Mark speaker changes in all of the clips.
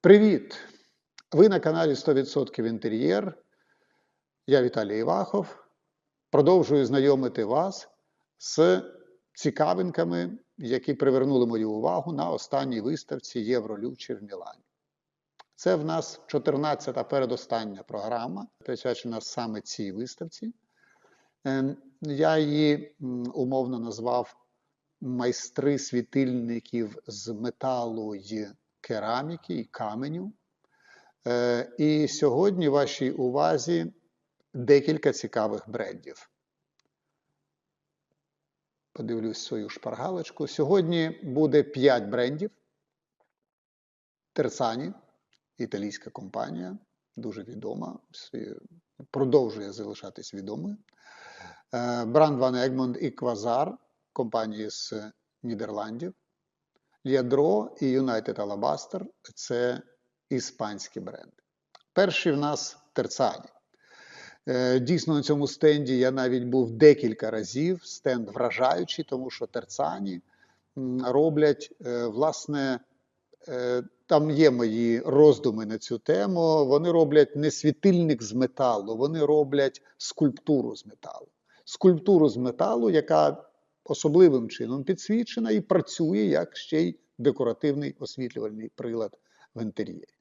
Speaker 1: Привіт! Ви на каналі 100% інтер'єр. Я Віталій Івахов. Продовжую знайомити вас з цікавинками, які привернули мою увагу на останній виставці Євролючі в Мілані. Це в нас 14-та передостання програма, присвячена саме цій виставці. Ем, Я її умовно назвав майстри світильників з металу й кераміки і каменю. Е, І сьогодні вашій увазі декілька цікавих брендів. Подивлюсь свою шпаргалочку. Сьогодні буде 5 брендів. Терсані, італійська компанія, дуже відома, продовжує залишатись відомою. Бранд Ван Егмонд і Квазар, компанії з Нідерландів. Ядро і United Alabaster – це іспанські бренди. Перший в нас Терцані. Е, Дійсно, на цьому стенді я навіть був декілька разів. Стенд вражаючий, тому що Терцані роблять, е, власне, е, там є мої роздуми на цю тему. Вони роблять не світильник з металу, вони роблять скульптуру з металу. Скульптуру з металу, яка особливим чином підсвічена і працює як ще й декоративний освітлювальний прилад в інтер'єрі.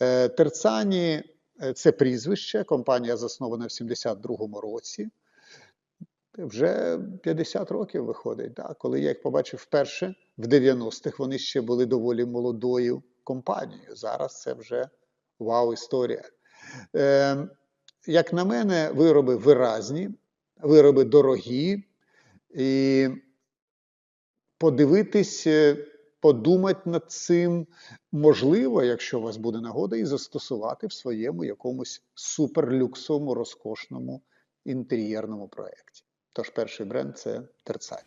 Speaker 1: Е, Терцані е, це прізвище. Компанія заснована в 72-му році. Вже 50 років виходить. Да? Коли я їх побачив вперше в 90-х, вони ще були доволі молодою компанією. Зараз це вже вау-історія. Е, як на мене, вироби виразні, вироби дорогі, і подивитись, е, подумати над цим можливо, якщо у вас буде нагода, і застосувати в своєму якомусь суперлюксовому, розкошному інтер'єрному проєкті. Тож перший бренд це Терцай.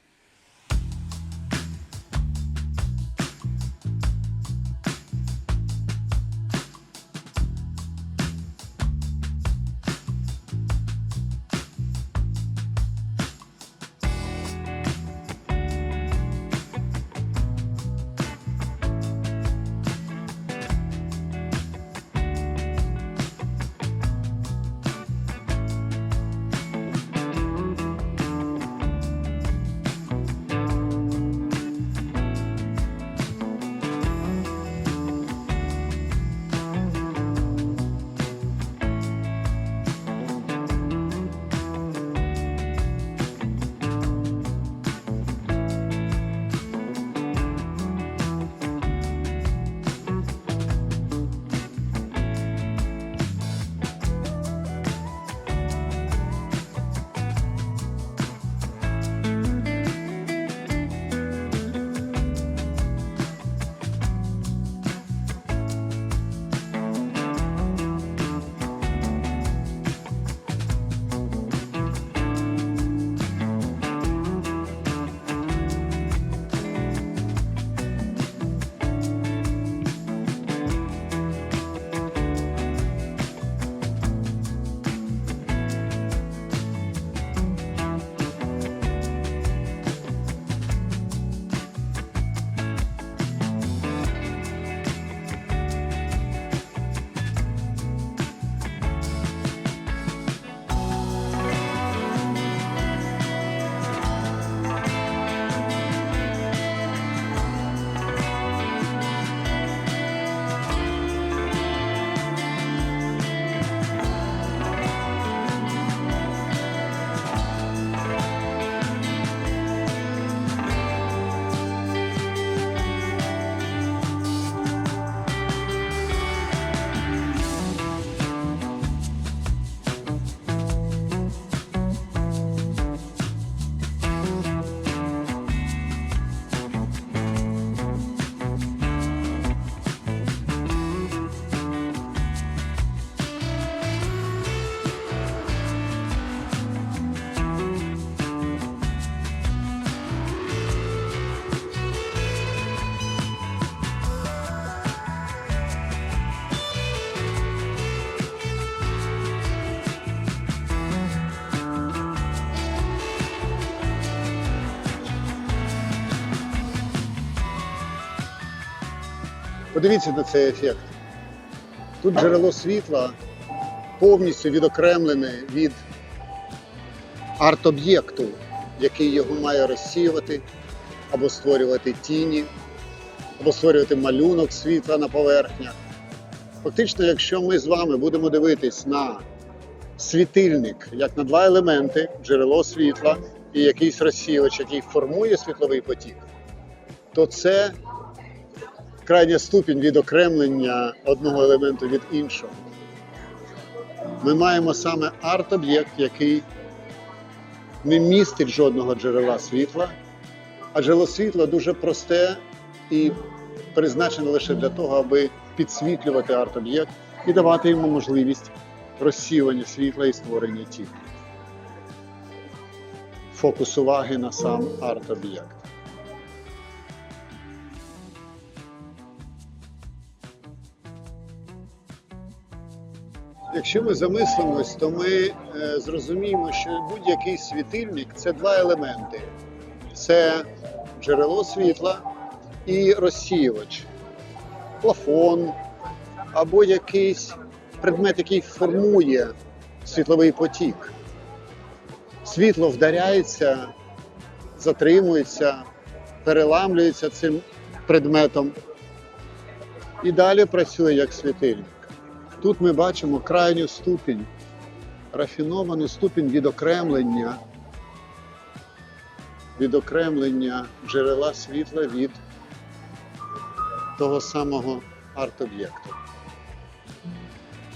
Speaker 1: Подивіться на цей ефект. Тут джерело світла повністю відокремлене від арт-об'єкту, який його має розсіювати або створювати тіні, або створювати малюнок світла на поверхнях. Фактично, якщо ми з вами будемо дивитись на світильник як на два елементи джерело світла і якийсь розсіювач, який формує світловий потік, то це крайня ступінь відокремлення одного елементу від іншого. Ми маємо саме арт-об'єкт, який не містить жодного джерела світла, а джерело світла дуже просте і призначене лише для того, аби підсвітлювати арт-об'єкт і давати йому можливість розсіювання світла і створення тінь. Фокус уваги на сам арт-об'єкт. Якщо ми замислимось, то ми е, зрозуміємо, що будь-який світильник це два елементи: це джерело світла і розсіювач, плафон або якийсь предмет, який формує світловий потік. Світло вдаряється, затримується, переламлюється цим предметом і далі працює як світильник. Тут ми бачимо крайню ступінь, рафіновану ступінь відокремлення, відокремлення джерела світла від того самого арт-об'єкту.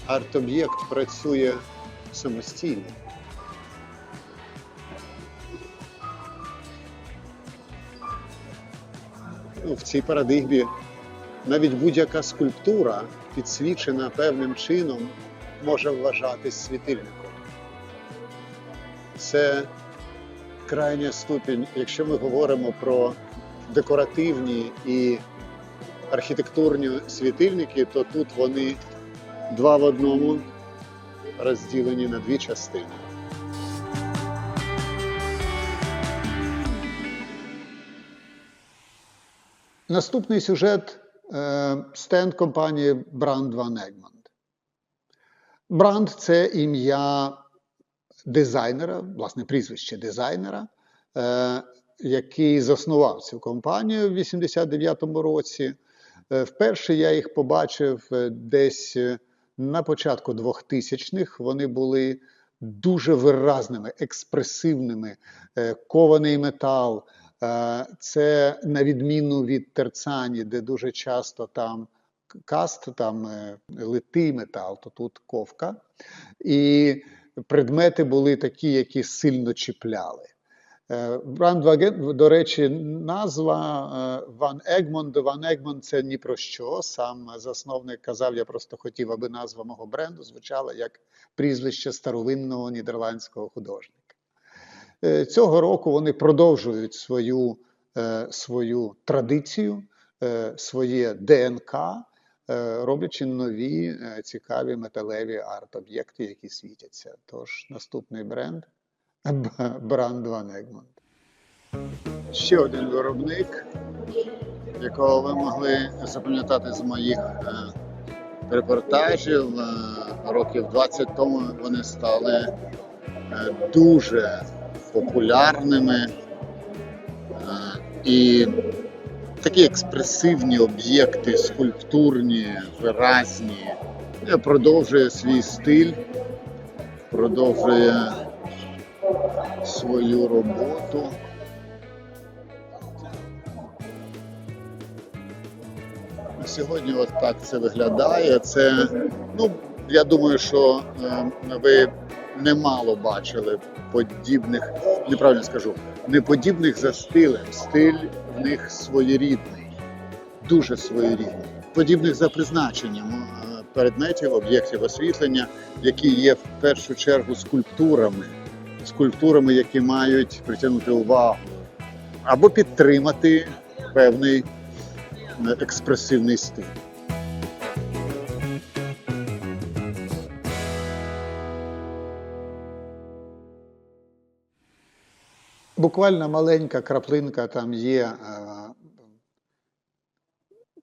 Speaker 1: Арт-об'єкт працює самостійно. Ну, в цій парадигмі навіть будь-яка скульптура, підсвічена певним чином, може вважатись світильником. Це крайня ступінь, якщо ми говоримо про декоративні і архітектурні світильники, то тут вони два в одному розділені на дві частини. Наступний сюжет стенд компанії Brand Van Egmond. Бранд це ім'я дизайнера, власне, прізвище дизайнера, е, який заснував цю компанію в 89-му році. Е, Вперше я їх побачив е, десь е, на початку 2000-х. Вони були дуже виразними, експресивними, е, кований метал. Е, Це на відміну від терцані, де дуже часто там каст, там е, литий метал, то тут ковка. І предмети були такі, які сильно чіпляли. Е, Бранд Ваген, до речі, назва Ван Егмонд. Ван Егмонд це ні про що. Сам засновник казав, я просто хотів, аби назва мого бренду звучала як прізвище старовинного нідерландського художника. Е, Цього року вони продовжують свою, е, свою традицію, е, своє ДНК, роблячи нові цікаві металеві арт-об'єкти, які світяться. Тож наступний бренд Бранд Ван Егмонд. Ще один виробник, якого ви могли запам'ятати з моїх репортажів. Років 20 тому вони стали дуже популярними е, і такі експресивні об'єкти, скульптурні, виразні. Продовжує свій стиль, продовжує свою роботу. Сьогодні от так це виглядає. Це, ну, я думаю, що е, ви немало бачили подібних, неправильно скажу, не подібних за стилем. Стиль в них своєрідний, дуже своєрідний. Подібних за призначенням е, предметів, об'єктів освітлення, які є в першу чергу скульптурами, скульптурами, які мають притягнути увагу або підтримати певний е, експресивний стиль. Буквально маленька краплинка там є е,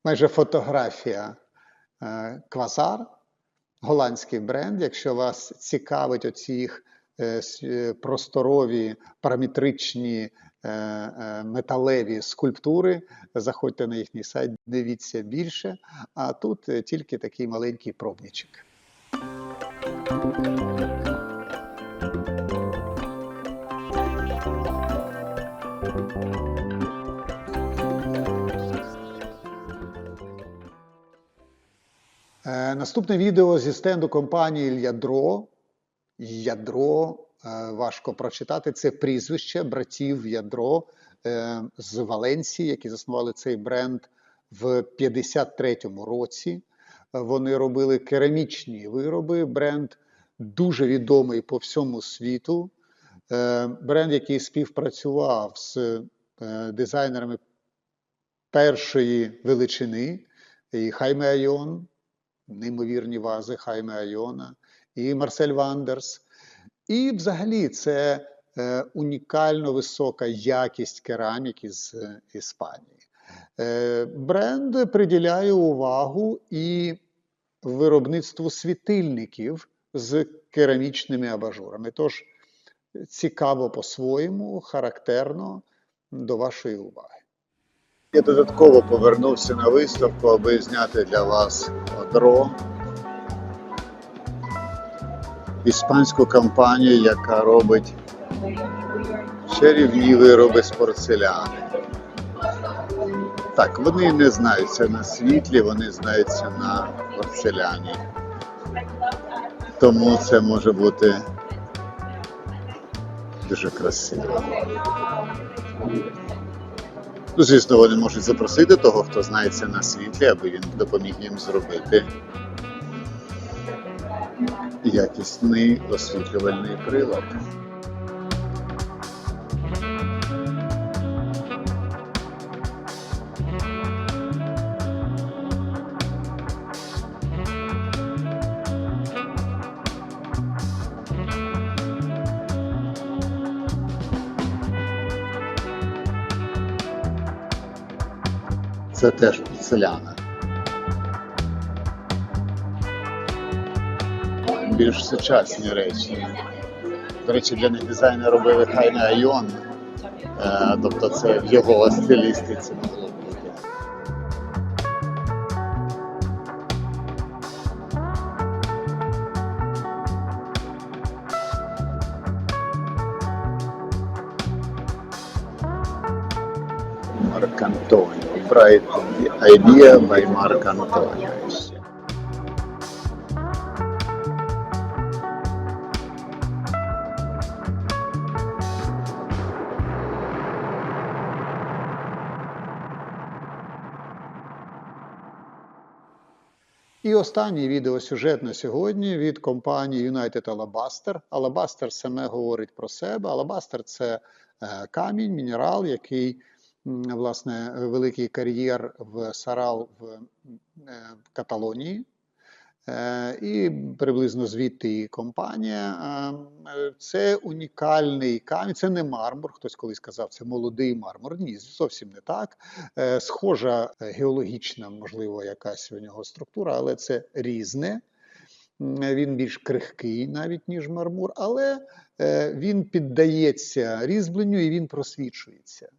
Speaker 1: майже фотографія е, квазар. голландський бренд. Якщо вас цікавить оці їх е, е, просторові параметричні е, е, металеві скульптури, заходьте на їхній сайт, дивіться більше. А тут е, тільки такий маленький пробничок. Наступне відео зі стенду компанії Ядро. Ядро е, важко прочитати. Це прізвище братів Ядро е, з Валенції, які заснували цей бренд в 53-му році. Е, Вони робили керамічні вироби. Бренд дуже відомий по всьому світу. Е, Бренд, який співпрацював з е, дизайнерами першої величини, і Хайме Айон, неймовірні вази Хайме Айона, і Марсель Вандерс. І взагалі це е, унікально висока якість кераміки з е, Іспанії. Е, бренд приділяє увагу і виробництву світильників з керамічними абажурами. Тож цікаво по-своєму, характерно до вашої уваги. Я додатково повернувся на виставку, аби зняти для вас одро. Іспанську компанію, яка робить чарівні вироби з порцеляни. Так, вони не знаються на світлі, вони знаються на порцеляні. Тому це може бути дуже красиво. Ну, звісно, вони можуть запросити того, хто знається на світлі, аби він допоміг їм зробити якісний освітлювальний прилад. Це теж селяни. Більш сучасні речі. До речі, для них дизайнер робили Хайне Айон. Е, Тобто це в його стилістиці могло бути. Marc Antonio, Bright Idea by Marc Antonio. І останнє відеосюжет на сьогодні від компанії United Alabaster. Alabaster саме говорить про себе. Alabaster – це е, камінь, мінерал, який власне великий кар'єр в Сарал в е, Каталонії. Е, І приблизно звідти і компанія. Е, Це унікальний камінь, це не мармур. Хтось колись казав, це молодий мармур. Ні, зовсім не так. Схожа геологічна, можливо, якась у нього структура, але це різне. Він більш крихкий навіть, ніж мармур, але він піддається різьбленню і він просвічується.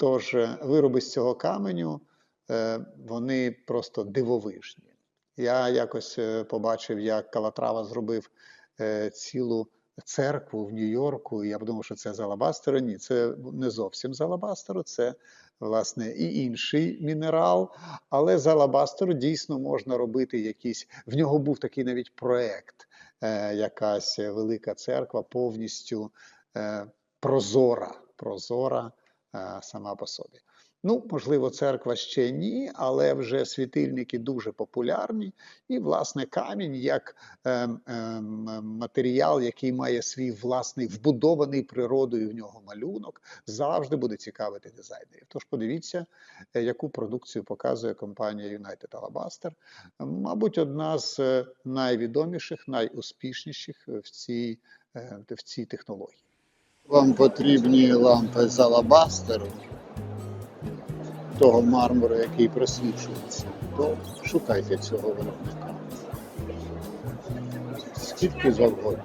Speaker 1: Тож е, вироби з цього каменю е, вони просто дивовижні. Я якось е, побачив, як Калатрава зробив цілу церкву в Нью-Йорку. і Я подумав, що це з. Ні, це не зовсім з алабастеру, це власне і інший мінерал. Але з дійсно можна робити якісь. В нього був такий навіть проект, якась велика церква повністю прозора, прозора сама по собі. Ну, можливо, церква ще ні, але вже світильники дуже популярні. І, власне, камінь як ем, ем, матеріал, який має свій власний вбудований природою в нього малюнок, завжди буде цікавити дизайнерів. Тож подивіться, е, яку продукцію показує компанія United Alabaster. Мабуть, одна з е, найвідоміших, найуспішніших в цій, е, в цій технології. Вам потрібні лампи з алабастеру того мармуру, який просвічується, то шукайте цього виробника. скільки завгодно.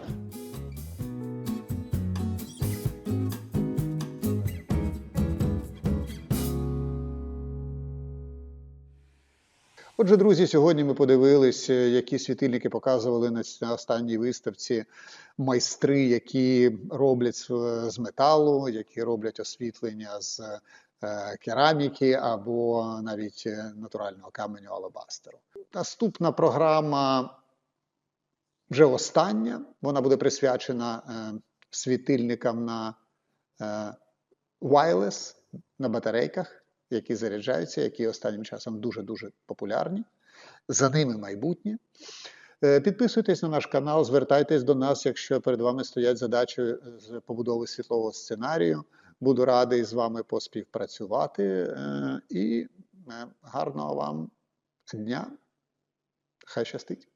Speaker 1: Отже, друзі, сьогодні ми подивилися, які світильники показували на останній виставці майстри, які роблять з- металу, які роблять освітлення з е, кераміки або навіть е, натурального каменю алабастеру. Наступна програма вже остання. Вона буде присвячена е, світильникам на е, wireless, на батарейках, які заряджаються, які останнім часом дуже-дуже популярні. За ними майбутнє. Е, Підписуйтесь на наш канал, звертайтесь до нас, якщо перед вами стоять задачі е, з побудови світлового сценарію. Буду радий з вами поспівпрацювати е, і гарного вам дня. Хай щастить!